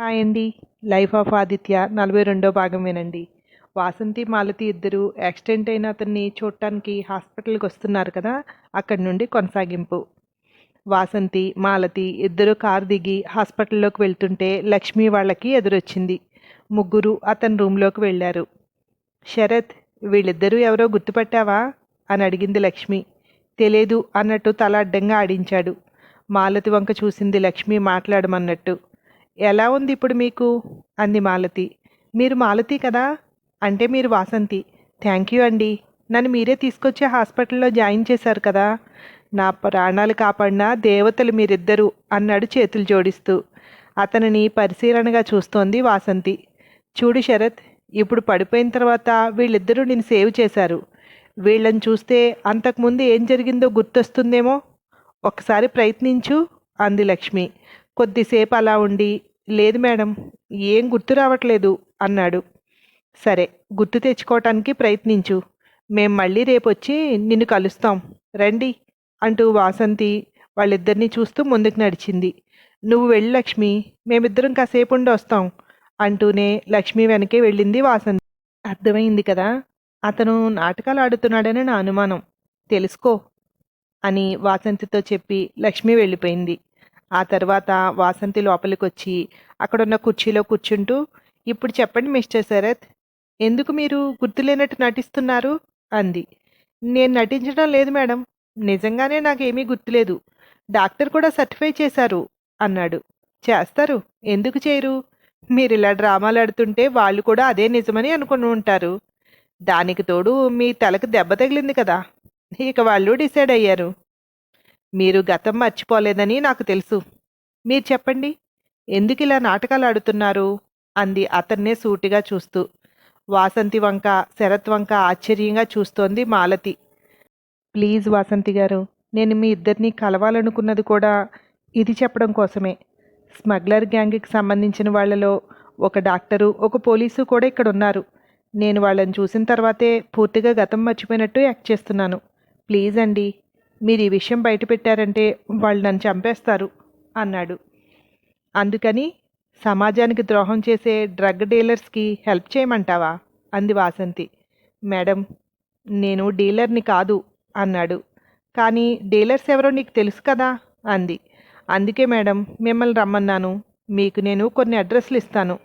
Hi అండి life of Aditya నలభై రెండో భాగం వినండి. వాసంతి మాలతి ఇద్దరు యాక్సిడెంట్ అయిన అతన్ని చూడటానికి హాస్పిటల్కి వస్తున్నారు కదా అక్కడి నుండి కొనసాగింపు. వాసంతి మాలతి ఇద్దరు కారు దిగి హాస్పిటల్లోకి వెళ్తుంటే లక్ష్మి వాళ్ళకి ఎదురొచ్చింది. ముగ్గురు అతని రూమ్లోకి వెళ్ళారు. శరత్ వీళ్ళిద్దరూ ఎవరో గుర్తుపట్టావా? అని అడిగింది లక్ష్మి. తెలియదు అన్నట్టు తల అడ్డంగా ఆడించాడు. మాలతి వంక చూసింది లక్ష్మి మాట్లాడమన్నట్టు. ఎలా ఉంది ఇప్పుడు మీకు? అంది మాలతి. మీరు మాలతి కదా? అంటే మీరు వాసంతి. థ్యాంక్ యూ అండి. నన్ను మీరే తీసుకొచ్చి హాస్పిటల్లో జాయిన్ చేశారు కదా? నా ప్రాణాలు కాపాడిన దేవతలు మీరిద్దరూ అన్నాడు చేతులు జోడిస్తూ. అతనిని పరిశీలనగా చూస్తోంది వాసంతి. చూడు శరత్ ఇప్పుడు పడిపోయిన తర్వాత వీళ్ళిద్దరూ నేను సేవ్ చేశారు. వీళ్ళని చూస్తే అంతకుముందు ఏం జరిగిందో గుర్తొస్తుందేమో? ఒకసారి ప్రయత్నించు అంది లక్ష్మి. కొద్దిసేపు అలా ఉండి లేదు మేడం ఏం గుర్తు రావట్లేదు అన్నాడు. సరే గుర్తు తెచ్చుకోవటానికి ప్రయత్నించు. మేం మళ్ళీ రేపొచ్చి నిన్ను కలుస్తాం. రండి అంటూ వాసంతి వాళ్ళిద్దరినీ చూస్తూ ముందుకు నడిచింది. నువ్వు వెళ్ళి లక్ష్మి మేమిద్దరం కాసేపు ఉండి వస్తాం అంటూనే లక్ష్మి వెనకే వెళ్ళింది వాసంతి. అర్థమైంది కదా అతను నాటకాలు ఆడుతున్నాడని నా అనుమానం. తెలుసుకో అని వాసంతితో చెప్పి లక్ష్మి వెళ్ళిపోయింది. ఆ తర్వాత వాసంతి లోపలికి వచ్చి అక్కడున్న కుర్చీలో కూర్చుంటూ ఇప్పుడు చెప్పండి మిస్టర్ శరత్ ఎందుకు మీరు గుర్తులేనట్టు నటిస్తున్నారు? అంది. నేను నటించడం లేదు మేడం నిజంగానే నాకేమీ గుర్తులేదు. డాక్టర్ కూడా సర్టిఫై చేశారు అన్నాడు. చేస్తారు ఎందుకు చేయరు? మీరు ఇలా డ్రామాలు ఆడుతుంటే వాళ్ళు కూడా అదే నిజమని అనుకుని ఉంటారు. దానికి తోడు మీ తలకు దెబ్బ తగిలింది కదా ఇక వాళ్ళు డిసైడ్ అయ్యారు. మీరు గతం మర్చిపోలేదని నాకు తెలుసు. మీరు చెప్పండి. ఎందుకు ఇలా నాటకాలు ఆడుతున్నారు? అంది అతన్నే సూటిగా చూస్తూ. వాసంతి వంక శరత్ వంక ఆశ్చర్యంగా చూస్తోంది మాలతి. ప్లీజ్ వాసంతి గారు నేను మీ ఇద్దరిని కలవాలనుకున్నది కూడా ఇది చెప్పడం కోసమే. స్మగ్లర్ గ్యాంగ్కి సంబంధించిన వాళ్ళలో ఒక డాక్టరు ఒక పోలీసు కూడా ఇక్కడ ఉన్నారు. నేను వాళ్ళని చూసిన తర్వాతే పూర్తిగా గతం మర్చిపోయినట్టు యాక్ట్ చేస్తున్నాను. ప్లీజ్ అండి. మీరు ఈ విషయం బయట పెట్టారంటే వాళ్ళు నన్ను చంపేస్తారు అన్నాడు. అందుకని సమాజానికి ద్రోహం చేసే డ్రగ్ డీలర్స్కి హెల్ప్ చేయమంటావా? అంది వాసంతి. మేడం నేను డీలర్ని కాదు అన్నాడు. కానీ డీలర్స్ ఎవరో నీకు తెలుసు కదా అంది. అందుకే మేడం మిమ్మల్ని రమ్మన్నాను. మీకు నేను కొన్ని అడ్రస్లు ఇస్తాను.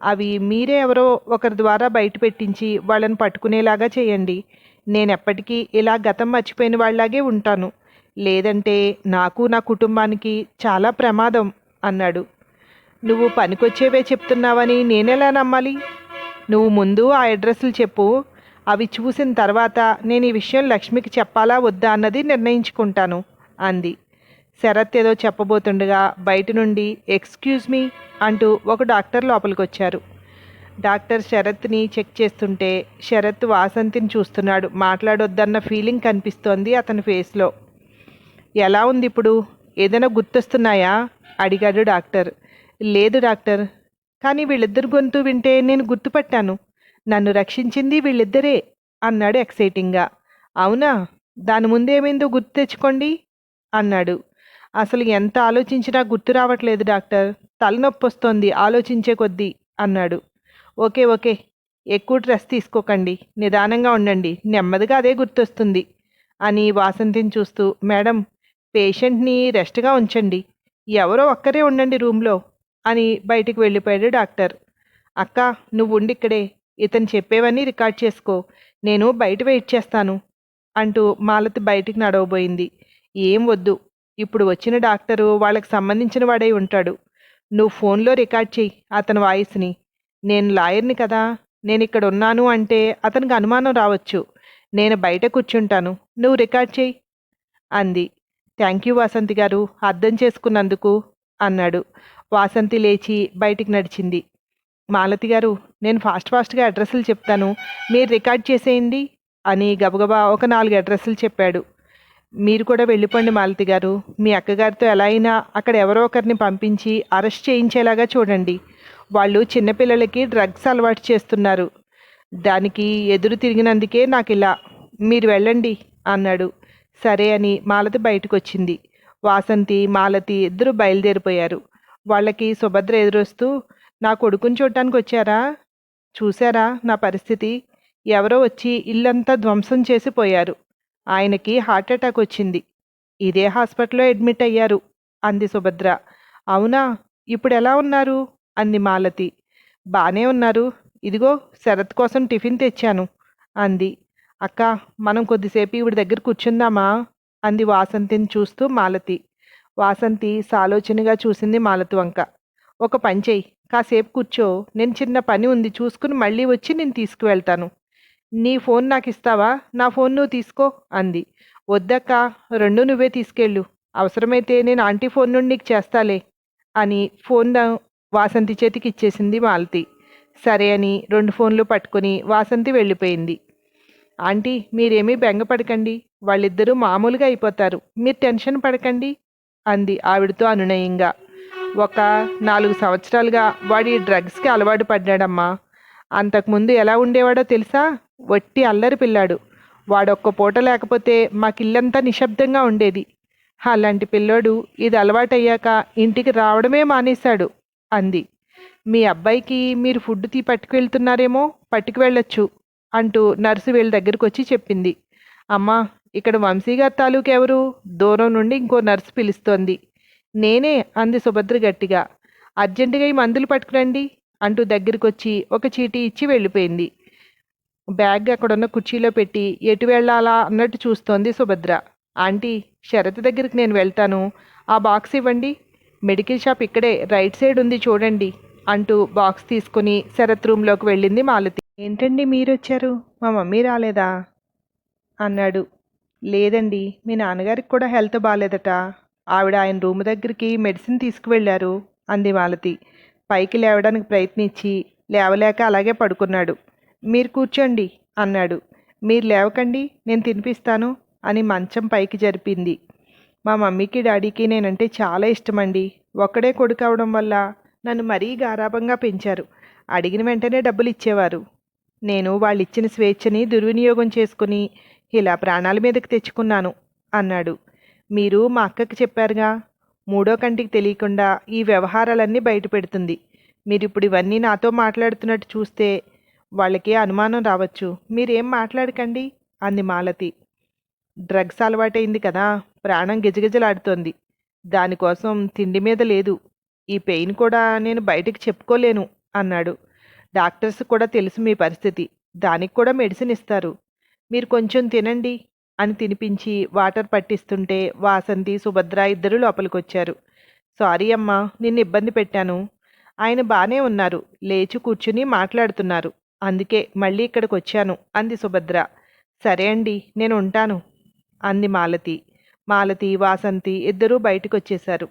అవి మీరే ఎవరో ఒకరి ద్వారా బయట పెట్టించి వాళ్ళని పట్టుకునేలాగా చేయండి. నేను ఎప్పటికీ ఇలా గతం మర్చిపోయిన వాళ్ళలాగే ఉంటాను. లేదంటే నాకు నా కుటుంబానికి చాలా ప్రమాదం అన్నాడు. నువ్వు పనికొచ్చేవే చెప్తున్నావని నేనెలా నమ్మాలి? నువ్వు ముందు ఆ అడ్రస్లు చెప్పు. అవి చూసిన తర్వాత నేను ఈ విషయం లక్ష్మికి చెప్పాలా వద్దా అన్నది నిర్ణయించుకుంటాను అంది. శరత్ ఏదో చెప్పబోతుండగా బయట నుండి ఎక్స్క్యూజ్ మీ అంటూ ఒక డాక్టర్ లోపలికి వచ్చారు డాక్టర్ శరత్ని చెక్ చేస్తుంటే శరత్ వాసంతిని చూస్తున్నాడు. మాట్లాడొద్దన్న ఫీలింగ్ కనిపిస్తోంది అతని ఫేస్లో. ఎలా ఉంది ఇప్పుడు? ఏదైనా గుర్తొస్తున్నాయా? అడిగాడు డాక్టర్. లేదు డాక్టర్. కానీ వీళ్ళిద్దరు గొంతు వింటే నేను గుర్తుపట్టాను. నన్ను రక్షించింది వీళ్ళిద్దరే అన్నాడు ఎక్సైటింగ్గా. అవునా? దాని ముందేమైందో గుర్తు తెచ్చుకోండి అన్నాడు. అసలు ఎంత ఆలోచించినా గుర్తు రావట్లేదు డాక్టర్. తలనొప్పి వస్తోంది ఆలోచించే కొద్దీ అన్నాడు. Okay okay. ఎక్కువ డ్రెస్ తీసుకోకండి. నిదానంగా ఉండండి. నెమ్మదిగా అదే గుర్తొస్తుంది అని వాసంతిని చూస్తూ మేడం పేషెంట్ని రెస్ట్గా ఉంచండి. ఎవరో ఒక్కరే ఉండండి రూమ్లో అని బయటికి వెళ్ళిపోయాడు డాక్టర్. అక్క నువ్వు ఉండి ఇక్కడే. ఇతను చెప్పేవన్నీ రికార్డ్ చేసుకో. నేను బయట వెయిట్ చేస్తాను అంటూ మాలతి బయటికి నడవబోయింది. ఏం వద్దు. ఇప్పుడు వచ్చిన డాక్టరు వాళ్ళకి సంబంధించిన వాడై ఉంటాడు. నువ్వు ఫోన్లో రికార్డ్ చెయ్యి అతని వాయిస్ని. నేను లాయర్ని కదా నేను ఇక్కడ ఉన్నాను అంటే అతనికి అనుమానం రావచ్చు. నేను బయట కూర్చుంటాను. నువ్వు రికార్డ్ చేయి. అంది. థ్యాంక్ యూ వాసంతి గారు అర్థం చేసుకున్నందుకు అన్నాడు. వాసంతి లేచి బయటికి నడిచింది. మాలతి గారు నేను ఫాస్ట్ ఫాస్ట్గా అడ్రస్లు చెప్తాను. మీరు రికార్డ్ చేసేయండి అని గబగబా ఒక నాలుగు అడ్రస్లు చెప్పాడు. మీరు కూడా వెళ్ళిపోండి మాలతి గారు. మీ అక్కగారితో ఎలా అయినా అక్కడ ఎవరో ఒకరిని పంపించి అరెస్ట్ చేయించేలాగా చూడండి. వాళ్ళు చిన్నపిల్లలకి డ్రగ్స్ అలవాటు చేస్తున్నారు. దానికి ఎదురు తిరిగినందుకే నాకు ఇలా మీరు వెళ్ళండి అన్నాడు. సరే అని మాలతి బయటకు వచ్చింది వాసంతి మాలతి ఇద్దరు బయలుదేరిపోయారు. వాళ్ళకి సుభద్ర ఎదురొస్తూ నా కొడుకుని చూడటానికి వచ్చారా? చూశారా నా పరిస్థితి? ఎవరో వచ్చి ఇల్లంతా ధ్వంసం చేసిపోయారు ఆయనకి హార్ట్ అటాక్ వచ్చింది. ఇదే హాస్పిటల్లో అడ్మిట్ అయ్యారు అంది సుభద్ర. అవునా? ఇప్పుడు ఎలా ఉన్నారు? అంది మాలతి. బానే ఉన్నారు. ఇదిగో శరత్ కోసం టిఫిన్ తెచ్చాను అంది. అక్క మనం కొద్దిసేపు ఇవిడి దగ్గర కూర్చుందామా? అంది వాసంతిని చూస్తూ మాలతి. వాసంతి సాలోచనగా చూసింది మాలతి వంక. ఒక పని చెయ్యి. కాసేపు కూర్చో. నేను చిన్న పని ఉంది. చూసుకుని మళ్ళీ వచ్చి నేను తీసుకువెళ్తాను. నీ ఫోన్ నాకు ఇస్తావా నా ఫోన్ నువ్వు తీసుకో అంది. వద్దక్క. రెండు నువ్వే తీసుకెళ్ళు. అవసరమైతే నేను ఆంటీ ఫోన్ నుండి నీకు చేస్తాలే అని ఫోన్ వాసంతి చేతికి ఇచ్చేసింది మాలతి. సరే అని రెండు ఫోన్లు పట్టుకొని వాసంతి వెళ్ళిపోయింది. ఆంటీ మీరేమీ బెంగపడకండి. వాళ్ళిద్దరూ మామూలుగా అయిపోతారు. మీరు టెన్షన్ పడకండి అంది ఆవిడతో అనునయంగా. ఒక నాలుగు సంవత్సరాలుగా వాడి డ్రగ్స్కి అలవాటు పడ్డాడమ్మా. అంతకుముందు ఎలా ఉండేవాడో తెలుసా? వట్టి అల్లరి పిల్లాడు. వాడొక్క పూట లేకపోతే మాకిల్లంతా నిశ్శబ్దంగా ఉండేది. అలాంటి పిల్లోడు ఇది అలవాటయ్యాక ఇంటికి రావడమే మానేశాడు. అంది. మీ అబ్బాయికి మీరు ఫుడ్ తీ పట్టుకువెళ్తున్నారేమో పట్టుకువెళ్ళొచ్చు అంటూ నర్సు వీళ్ళ దగ్గరికి వచ్చి చెప్పింది. అమ్మా ఇక్కడ వంశీగారి తాలూకు ఎవరు? దూరం నుండి ఇంకో నర్సు పిలుస్తోంది. నేనే అంది సుభద్ర గట్టిగా. అర్జెంటుగా ఈ మందులు పట్టుకురండి అంటూ దగ్గరికి వచ్చి ఒక చీటీ ఇచ్చి వెళ్ళిపోయింది. బ్యాగ్ అక్కడున్న కుర్చీలో పెట్టి ఎటు వెళ్ళాలా? అన్నట్టు చూస్తోంది సుభద్ర. ఆంటీ శరత్ దగ్గరికి నేను వెళ్తాను. ఆ బాక్స్ ఇవ్వండి. మెడికల్ షాప్ ఇక్కడే రైట్ సైడ్ ఉంది చూడండి అంటూ బాక్స్ తీసుకుని శరత్ రూమ్లోకి వెళ్ళింది మాలతి. ఏంటండి మీరు వచ్చారు మా మమ్మీ రాలేదా? అన్నాడు. లేదండి మీ నాన్నగారికి కూడా హెల్త్ బాగాలేదట ఆవిడ ఆయన రూమ్ దగ్గరికి మెడిసిన్ తీసుకువెళ్ళారు అంది మాలతి. పైకి లేవడానికి ప్రయత్నించి లేవలేక అలాగే పడుకున్నాడు. మీరు కూర్చోండి అన్నాడు. మీరు లేవకండి నేను తినిపిస్తాను అని మంచం పైకి జరిపింది. మా మమ్మీకి డాడీకి నేనంటే చాలా ఇష్టమండి. ఒక్కడే కొడుకు అవడం వల్ల నన్ను మరీ గారాభంగా పెంచారు. అడిగిన వెంటనే డబ్బులు ఇచ్చేవారు నేను వాళ్ళు ఇచ్చిన స్వేచ్ఛని దుర్వినియోగం చేసుకుని ఇలా ప్రాణాల మీదకి తెచ్చుకున్నాను అన్నాడు. మీరు మా అక్కకి చెప్పారుగా మూడో కంటికి తెలియకుండా ఈ వ్యవహారాలన్నీ బయటపెడుతుంది. మీరు ఇప్పుడు ఇవన్నీ నాతో మాట్లాడుతున్నట్టు చూస్తే వాళ్ళకి అనుమానం రావచ్చు. మీరేం మాట్లాడకండి అంది మాలతి. డ్రగ్స్ అలవాటైంది కదా ప్రాణం గిజగిజలాడుతోంది. దానికోసం తిండి మీద లేదు. ఈ పెయిన్ కూడా నేను బయటికి చెప్పుకోలేను అన్నాడు. డాక్టర్స్ కూడా తెలుసు మీ పరిస్థితి. దానికి కూడా మెడిసిన్ ఇస్తారు. మీరు కొంచెం తినండి అని తినిపించి వాటర్ పట్టిస్తుంటే వాసంతి సుభద్ర ఇద్దరు లోపలికొచ్చారు. సారీ అమ్మా నిన్ను ఇబ్బంది పెట్టాను. ఆయన బాగానే ఉన్నారు. లేచి కూర్చుని మాట్లాడుతున్నారు. అందుకే మళ్ళీ ఇక్కడికి వచ్చాను అంది సుభద్ర. సరే అండి నేను ఉంటాను. అంది మాలతి. మాలతి వాసంతి ఇద్దరూ బయటకు వచ్చేశారు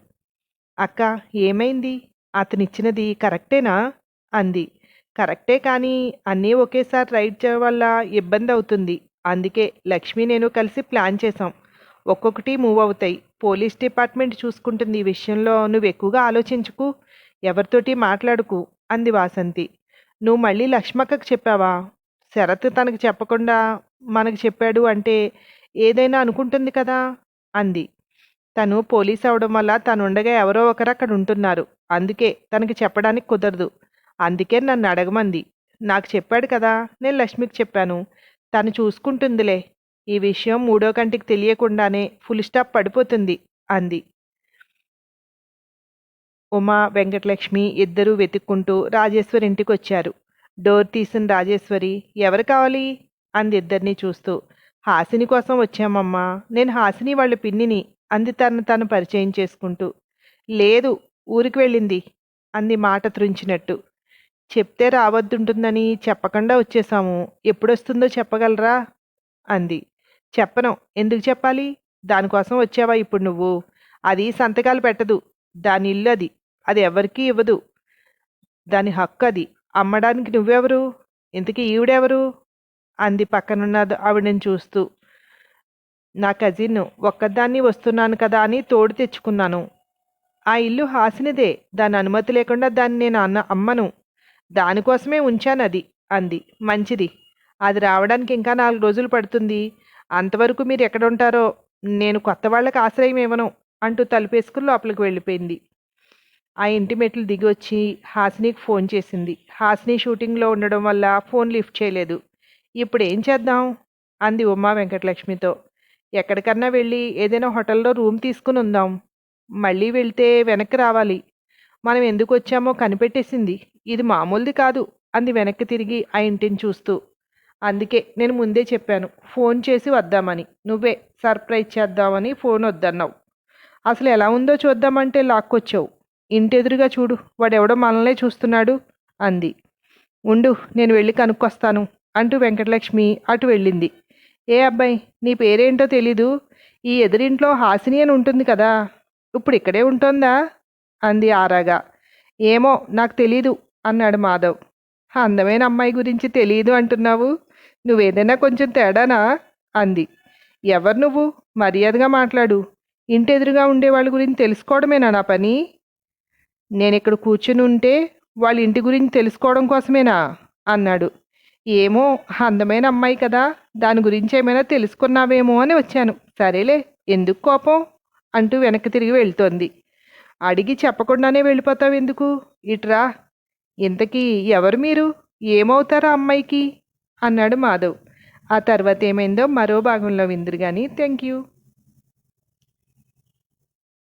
అక్క ఏమైంది? అతనిచ్చినది కరెక్టేనా? అంది. కరెక్టే కానీ అన్నీ ఒకేసారి రైడ్ చేయడం వల్ల ఇబ్బంది అవుతుంది అందుకే లక్ష్మి నేను కలిసి ప్లాన్ చేశాం. ఒక్కొక్కటి మూవ్ అవుతాయి పోలీస్ డిపార్ట్మెంట్ చూసుకుంటుంది ఈ విషయంలో. నువ్వు ఎక్కువగా ఆలోచించుకు. ఎవరితోటి మాట్లాడుకు అంది వాసంతి. నువ్వు మళ్ళీ లక్ష్మక్కకు చెప్పావా? శరత్ తనకు చెప్పకుండా మనకు చెప్పాడు అంటే ఏదైనా అనుకుంటుంది కదా! అంది. తను పోలీస్ అవడం వల్ల తను ఉండగా ఎవరో ఒకరు అక్కడ ఉంటున్నారు. అందుకే తనకి చెప్పడానికి కుదరదు. అందుకే నన్ను అడగమంది. నాకు చెప్పాడు కదా! నేను లక్ష్మికి చెప్పాను. తను చూసుకుంటుందిలే. ఈ విషయం మూడో కంటికి తెలియకుండానే ఫుల్ స్టాప్ పడిపోతుంది అంది. ఉమా వెంకటలక్ష్మి ఇద్దరూ వెతుక్కుంటూ రాజేశ్వరి ఇంటికి వచ్చారు డోర్ తీసిన రాజేశ్వరి ఎవరు కావాలి? అంది ఇద్దరిని చూస్తూ. హాసిని కోసం వచ్చామమ్మా. నేను హాసిని వాళ్ళ పిన్నిని అంది తను తను పరిచయం చేసుకుంటూ. లేదు ఊరికి వెళ్ళింది అంది మాట త్రుంచినట్టు. చెప్తే రావద్దుంటుందని చెప్పకుండా వచ్చేసాము ఎప్పుడొస్తుందో చెప్పగలరా? అంది. చెప్పను. ఎందుకు చెప్పాలి? దానికోసం వచ్చావా ఇప్పుడు నువ్వు? అది సంతకాలు పెట్టదు. దాని ఇల్లు అది. అది ఎవరికీ ఇవ్వదు. దాని హక్కు అది. అమ్మడానికి నువ్వెవరు? ఇంతకీ ఈవిడెవరు? అంది పక్కనున్న ఆవిడని చూస్తూ. నా కజిన్ ఒక్కదాన్ని వస్తున్నాను కదా అని తోడు తెచ్చుకున్నాను. ఆ ఇల్లు హాసినదే దాని అనుమతి లేకుండా దాన్ని నేను అన్న అమ్మను. దానికోసమే ఉంచాను అది. అంది మంచిది. అది రావడానికి ఇంకా నాలుగు రోజులు పడుతుంది. అంతవరకు మీరు ఎక్కడ ఉంటారో నేను కొత్త వాళ్ళకి ఆశ్రయం ఇవ్వను అంటూ తలుపేసుకుని లోపలికి వెళ్ళిపోయింది. ఆ ఇంటి మెట్లు దిగి వచ్చి హాసినికి ఫోన్ చేసింది. హాసిని షూటింగ్లో ఉండడం వల్ల ఫోన్ లిఫ్ట్ చేయలేదు. ఇప్పుడు ఏం చేద్దాం? అంది ఉమా వెంకటలక్ష్మితో. ఎక్కడికన్నా వెళ్ళి ఏదైనా హోటల్లో రూమ్ తీసుకుని ఉందాం. మళ్ళీ వెళ్తే వెనక్కి రావాలి. మనం ఎందుకు వచ్చామో కనిపెట్టేసింది. ఇది మామూలుది కాదు అంది వెనక్కి తిరిగి ఆ ఇంటిని చూస్తూ. అందుకే నేను ముందే చెప్పాను ఫోన్ చేసి వద్దామని. నువ్వే సర్ప్రైజ్ చేద్దామని ఫోన్ వద్దన్నావు. అసలు ఎలా ఉందో చూద్దామంటే లాక్కొచ్చావు. ఇంటి ఎదురుగా చూడు వాడెవడో మనల్నే చూస్తున్నాడు అంది. ఉండు నేను వెళ్ళి కనుక్కొస్తాను. అంటూ వెంకటలక్ష్మి అటు వెళ్ళింది. ఏ అబ్బాయి? నీ పేరేంటో తెలీదు. ఈ ఎదురింట్లో హాసిని అని ఉంటుంది కదా. ఇప్పుడు ఇక్కడే ఉంటుందా? అంది ఆరాగా. ఏమో నాకు తెలీదు అన్నాడు మాధవ్. అందమైన అమ్మాయి గురించి తెలియదు అంటున్నావు? నువ్వేదైనా కొంచెం తేడానా? అంది. ఎవరు నువ్వు? మర్యాదగా మాట్లాడు. ఇంటి ఎదురుగా ఉండే వాళ్ళ గురించి తెలుసుకోవడమేనా నా పని? నేను ఇక్కడ కూర్చుని ఉంటే వాళ్ళ ఇంటి గురించి తెలుసుకోవడం కోసమేనా? అన్నాడు. ఏమో అందమైన అమ్మాయి కదా దాని గురించి ఏమైనా తెలుసుకున్నావేమో అని వచ్చాను. సరేలే ఎందుకు కోపం? అంటూ వెనక్కి తిరిగి వెళ్తోంది. అడిగి చెప్పకుండానే వెళ్ళిపోతావు ఎందుకు? ఇట్రా ఇంతకీ ఎవరు మీరు? ఏమవుతారా అమ్మాయికి? అన్నాడు మాధవ్. ఆ తర్వాత ఏమైందో మరో భాగంలో విందురు కానీ థ్యాంక్ యూ.